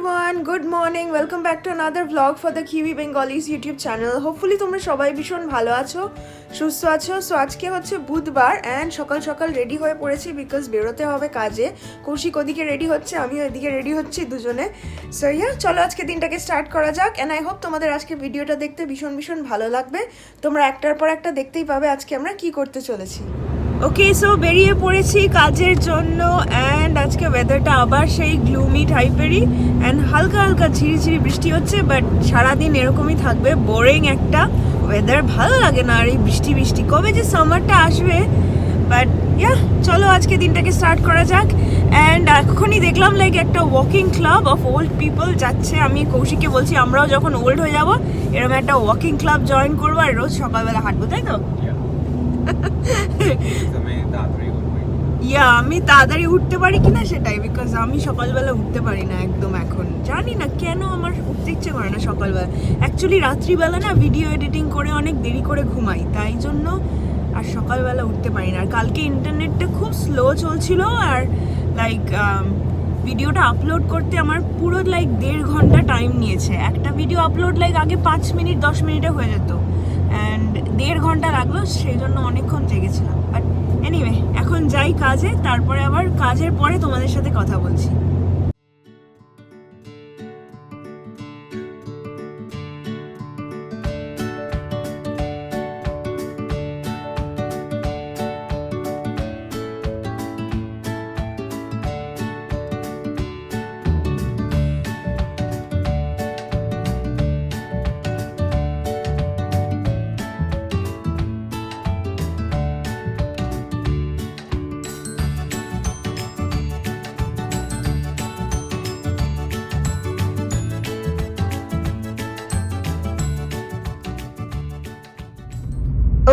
Everyone good morning welcome back to another blog for the Kiwi Bengalis YouTube channel hopefully তোমরা সবাই ভীষণ ভালো আছো, সুস্থ আছো। সো আজকে হচ্ছে বুধবার অ্যান্ড সকাল সকাল রেডি হয়ে পড়েছি বিকজ বেরোতে হবে কাজে। কৌশিক ওদিকে রেডি হচ্ছে, আমিও এদিকে রেডি হচ্ছি দুজনে। সো ইয়া চলো আজকে দিনটাকে স্টার্ট করা যাক অ্যান্ড আই হোপ তোমাদের আজকে ভিডিওটা দেখতে ভীষণ ভীষণ ভালো লাগবে। তোমরা একটার পর একটা দেখতেই পাবে আজকে আমরা কি করতে চলেছি। ওকে সো বেরিয়ে পড়েছি কাজের জন্য অ্যান্ড আজকে ওয়েদারটা আবার সেই গ্লুমি টাইপেরই অ্যান্ড হালকা হালকা ঝিরিঝিরি বৃষ্টি হচ্ছে বাট সারাদিন এরকমই থাকবে। বোরিং একটা ওয়েদার ভালো লাগে না আর এই বৃষ্টি বৃষ্টি। কবে যে সামারটা আসবে বাট ইয়া চলো আজকে দিনটাকে স্টার্ট করা যাক অ্যান্ড এখনই দেখলাম লাইক একটা walking club of old people যাচ্ছে। আমি কৌশিককে বলছি, আমরাও যখন ওল্ড হয়ে যাব, এরকম একটা ওয়াকিং ক্লাব জয়েন করব আর রোজ সকালবেলা হাঁটবো, তাই তো? ইয়া আমি তাড়াতাড়ি উঠতে পারি কিনা সেটাই বিকজ আমি সকালবেলা উঠতে পারি না একদম এখন। জানি না কেন আমার উঠতে ইচ্ছে করে না সকালবেলা। অ্যাকচুয়ালি রাত্রিবেলা না ভিডিও এডিটিং করে অনেক দেরি করে ঘুমাই, তাই জন্য আর সকালবেলা উঠতে পারি না। আর কালকে ইন্টারনেটটা খুব স্লো চলছিল আর লাইক ভিডিওটা আপলোড করতে আমার পুরো লাইক দেড় ঘণ্টা টাইম নিয়েছে। একটা ভিডিও আপলোড লাইক আগে পাঁচ মিনিট, দশ মিনিটে হয়ে যেত। অ্যান্ড দেড় ঘণ্টা লাগল সেই জন্য অনেকক্ষণ জেগেছিলাম। বাট এনিওয়ে এখন যাই কাজে, তারপরে আবার কাজের পরে তোমাদের সাথে কথা বলছি।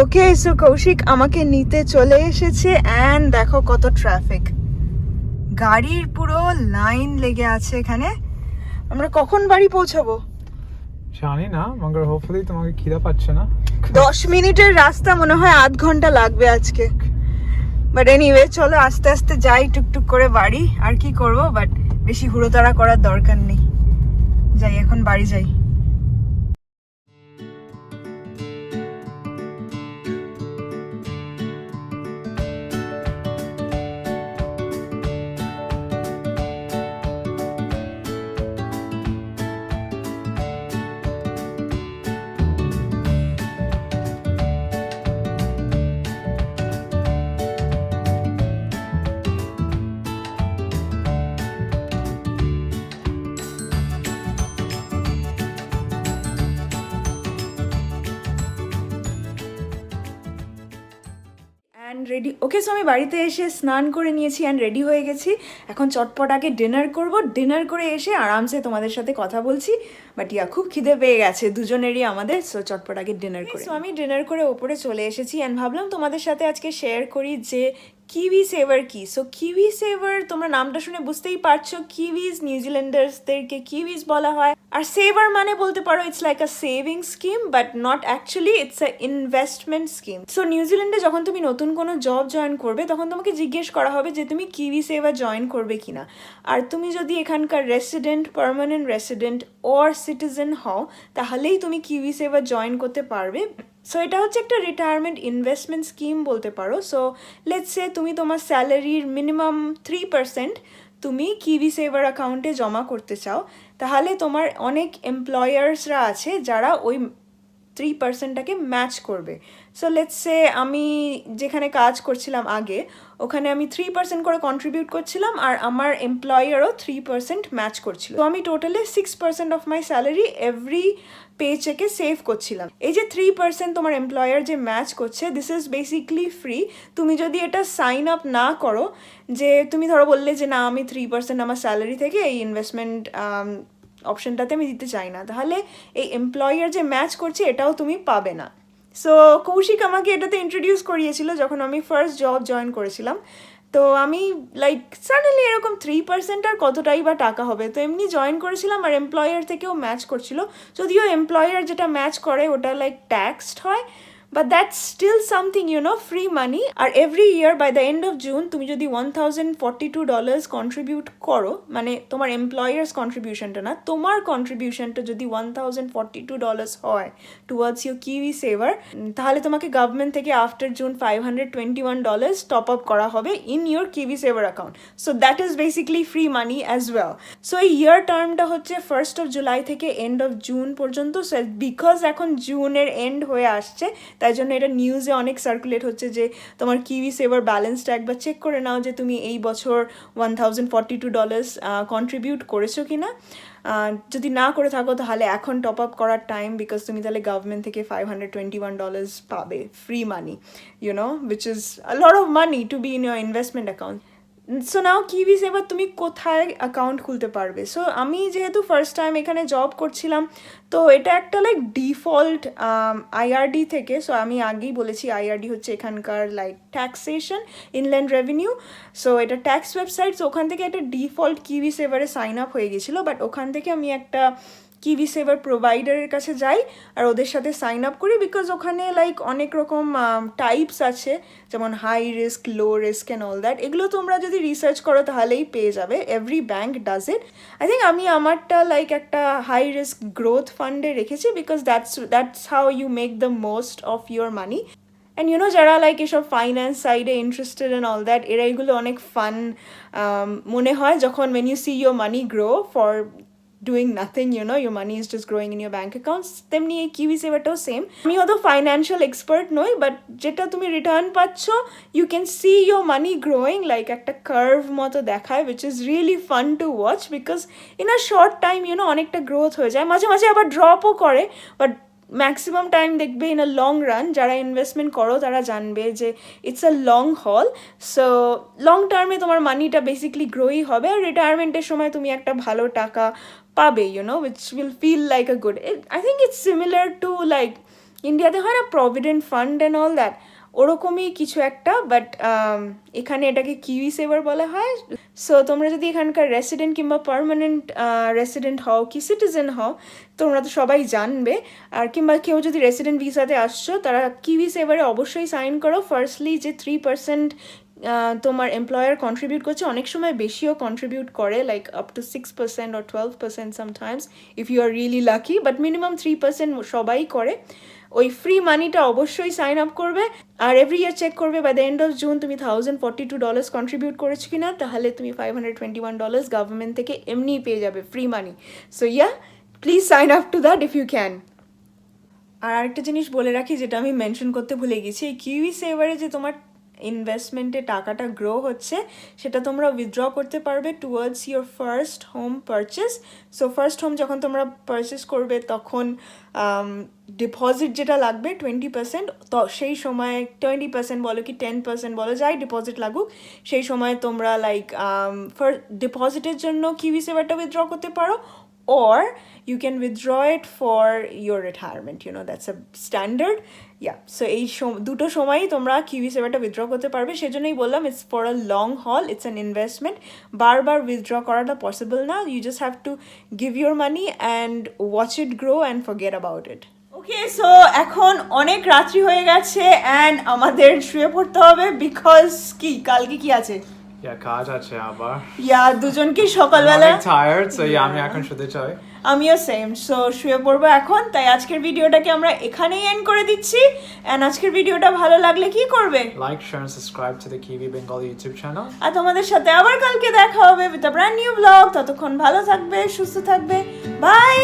ওকে সো কৌশিক আমাকে নিতে চলে এসেছে অ্যান্ড দেখো কত ট্রাফিক গাড়ির পুরো লাইন লেগে আছে এখানে। আমরা কখন বাড়ি পৌঁছাবো? জানি না মগর হোপফুলি তোমাকে খিদা পাচ্ছে না। দশ মিনিটের রাস্তা মনে হয় আধ ঘণ্টা লাগবে আজকে। বাট এনিওয়ে চলো আস্তে আস্তে যাই টুকটুক করে বাড়ি। আর কি করব? বাট বেশি হুড়োতাড়া করার দরকার নেই। যাই এখন বাড়ি যাই। রেডি ওকে সো আমি বাড়িতে এসে স্নান করে নিয়েছি অ্যান্ড রেডি হয়ে গেছি। এখন চটপট আগে ডিনার করব। ডিনার করে এসে আরামসে তোমাদের সাথে কথা বলছি। বাট ইয়া খুব খিদে পেয়ে গেছে। দুজনেরই আমাদের সো চটপট আগে ডিনার করে সো আমি ডিনার করে ওপরে চলে এসেছি অ্যান্ড ভাবলাম তোমাদের সাথে আজকে শেয়ার করি যে কিউই সেভার কি? সো কিউই সেভার তোমরা নামটা শুনে বুঝতেই পারছ কিউইজ নিউজিল্যান্ডার্সদেরকে কিউইজ বলা হয়। আর সেভার মানে বলতে পারো it's like a saving scheme but not actually it's an investment scheme so নিউজিল্যান্ডে যখন তুমি নতুন কোনো জব জয়েন করবে, তখন তোমাকে জিজ্ঞেস করা হবে যে, তুমি কিউই সেভার জয়েন করবে কিনা? আর তুমি যদি এখানকার resident permanent resident or citizen হও, তাহলেই তুমি কিউই সেভার জয়েন করতে পারবে। সো এটা হচ্ছে একটা রিটায়ারমেন্ট ইনভেস্টমেন্ট স্কিম বলতে পারো। সো লেটস সে তুমি তোমার স্যালারির মিনিমাম থ্রি পার্সেন্ট তুমি কিভি সেভার অ্যাকাউন্টে জমা করতে চাও, তাহলে তোমার অনেক এমপ্লয়ার্সরা আছে যারা ওই থ্রি পার্সেন্টটাকে ম্যাচ করবে। সো লেটস সে আমি যেখানে কাজ করছিলাম আগে, ওখানে আমি থ্রি পার্সেন্ট করে কন্ট্রিবিউট করছিলাম আর আমার এমপ্লয়ারও থ্রি পার্সেন্ট ম্যাচ করছিল। তো আমি totally six percent of my salary every pay চেকে সেভ করছিলাম। এই যে থ্রি পার্সেন্ট তোমার এমপ্লয়ার যে ম্যাচ করছে দিস ইজ বেসিকলি ফ্রি তুমি যদি এটা সাইন আপ না করো, যে তুমি ধরো বললে যে না, আমি থ্রি পার্সেন্ট আমার স্যালারি থেকে এই ইনভেস্টমেন্ট অপশনটাতে আমি দিতে চাই না। তাহলে এই এমপ্লয়ার যে ম্যাচ করছে, এটাও তুমি পাবে না। সো কৌশিক আমাকে এটাতে ইন্ট্রোডিউস করিয়েছিল যখন আমি ফার্স্ট জব জয়েন করেছিলাম। তো আমি লাইক সাডেনলি এরকম থ্রি পার্সেন্ট আর কতটাই বা টাকা হবে? তো এমনি জয়েন করেছিলাম আর এমপ্লয়ার থেকেও ম্যাচ করছিল। যদিও এমপ্লয়ার যেটা ম্যাচ করে, ওটা লাইক ট্যাক্সড হয়। But that's still something you know free money R every year by the end of June তুমি যদি one thousand forty two dollars contribute করো মানে তোমার এমপ্লয়ার্স কন্ট্রিবিউশনটা না, তোমার কন্ট্রিবিউশনটা যদি one thousand forty two dollars হয় টুয়ার্ডস ইউর কিউই সেভার তাহলে তোমাকে গভর্নমেন্ট থেকে after June five hundred twenty one dollars top up করা হবে in your KiwiSaver account so that is basically free money as well so এই year টার্মটা হচ্ছে first of July থেকে end of June পর্যন্ত বিকজ এখন জুনের এন্ড হয়ে আসছে তাই জন্য এটা নিউজে অনেক সার্কুলেট হচ্ছে যে তোমার কিউই সেভার ব্যালেন্সটা একবার চেক করে নাও যে তুমি এই বছর one thousand forty two dollars contribute করেছ কি না যদি না করে থাকো তাহলে এখন টপ আপ করার টাইম বিকজ তুমি তাহলে গভর্নমেন্ট থেকে five hundred twenty one dollars পাবে free money you know which is lot of money to be in your investment account so now কি কিউইস এবার তুমি কোথায় অ্যাকাউন্ট খুলতে পারবে? সো আমি যেহেতু ফার্স্ট টাইম এখানে জব করছিলাম, তো এটা একটা লাইক ডিফল্ট আইআরডি থেকে। সো আমি আগেই বলেছি আইআরডি হচ্ছে এখানকার like taxation inland revenue so এটা ট্যাক্স ওয়েবসাইট সো ওখান থেকে একটা ডিফল্ট কিউই সেভারে সাইন আপ হয়ে গেছিল। বাট ওখান থেকে আমি একটা কিউই সেভার প্রোভাইডারের কাছে যাই আর ওদের সাথে সাইন আপ করি বিকজ ওখানে লাইক অনেক রকম টাইপস আছে, যেমন high risk low risk and all that এগুলো তোমরা যদি রিসার্চ করো তাহলেই পেয়ে যাবে। Every bank does it I think আমি আমারটা লাইক একটা হাই রিস্ক গ্রোথ ফান্ডে রেখেছি because that's that's how you make the most of your money and you know যারা লাইক এসব ফাইন্যান্স সাইডে ইন্টারেস্টেড অ্যান্ড অল দ্যাট এরা এগুলো অনেক ফান মনে হয় যখন when you see your money grow for doing nothing you know your money is just growing in your bank accounts তেমনি এই কিউই সেভারটাও সেম আমি অত ফাইন্যান্সিয়াল এক্সপার্ট নই বাট যেটা তুমি রিটার্ন পাচ্ছ you can see your money growing like একটা curve মতো দেখায় which is really fun to watch because in a short time you know অনেকটা গ্রোথ হয়ে যায়। মাঝে মাঝে আবার ড্রপও করে বাট ম্যাক্সিমাম টাইম দেখবে ইন আ লং রান যারা ইনভেস্টমেন্ট করো, তারা জানবে যে it's a long haul so long টার্মে তোমার মানিটা বেসিকলি গ্রোই হবে, আর রিটায়ারমেন্টের সময় তুমি একটা ভালো টাকা পাবে you know which will feel like a good I think it's similar to like ইন্ডিয়াতে হয় না provident fund and all that ওরকমই কিছু একটা বাট এখানে এটাকে কিউই সেভার বলা হয় সো তোমরা যদি এখানকার রেসিডেন্ট কিংবা পার্মানেন্ট রেসিডেন্ট হও কি সিটিজেন হও, তোমরা তো সবাই জানবে, আর কিংবা কেউ যদি রেসিডেন্ট ভিসাতে আসছো, তারা কিউই সেভারে অবশ্যই সাইন করো ফার্স্টলি যে থ্রি পার্সেন্ট তোমার এমপ্লয়ার কন্ট্রিবিউট করছে, অনেক সময় বেশিও কন্ট্রিবিউট করে like up to six percent or twelve percent sometimes if you are really lucky but minimum three percent সবাই করে। ওই ফ্রি মানিটা অবশ্যই সাইন আপ করবে, আর এভরি ইয়ার চেক করবে by the end of June তুমি thousand forty two dollars contribute করেছ কিনা, তাহলে তুমি five hundred twenty one dollars government থেকে এমনিই পেয়ে যাবে free money so yeah please sign up to that if you can আর আরেকটা জিনিস বলে রাখি, যেটা আমি মেনশন করতে ভুলে গেছি, এই কিউই সেভারে যে তোমার ইনভেস্টমেন্টে টাকাটা গ্রো হচ্ছে, সেটা তোমরা উইথড্র করতে পারবে towards your first home purchase so first home যখন তোমরা পারচেস করবে, তখন ডিপোজিট যেটা লাগবে টোয়েন্টি পার্সেন্ট তো সেই সময় টোয়েন্টি পার্সেন্ট বলো কি টেন পার্সেন্ট বলো, যাই ডিপোজিট লাগুক, সেই সময় তোমরা লাইক ডিপোজিটের জন্য কিউই সেভারটা উইথড্র করতে পারো or you can withdraw it for your retirement, you know, that's a standard. Yeah, so এই দুটো সময়ই তোমরা কিউই সেভারটা উইথড্র করতে পারবে। সেজন্যই বললাম it's for a long haul it's an investment বারবার উইথড্র করাটা পসিবল না you just have to give your money and watch it grow and forget about it okay so এখন অনেক রাত্রি হয়ে গেছে অ্যান্ড আমাদের শুয়ে পড়তে হবে বিকজ কি, কালকে কি আছে? ইয়া কাজ আছে আবার ইয়া দুজনকে সকালবেলা? টায়ার্ড সো আমি এখন শুতে চাই। আমিও সেম সো শুয়ে পড়ব এখন তাই আজকের ভিডিওটাকে আমরা এখানেই এন্ড করে দিচ্ছি অ্যান্ড আজকের ভিডিওটা ভালো লাগলে কি করবে? Like share and subscribe to the Kiwi Bengal YouTube channel আর তোমাদের সাথে আবার কালকে দেখা হবে with a brand new blog ততক্ষণ ভালো থাকবে সুস্থ থাকবে বাই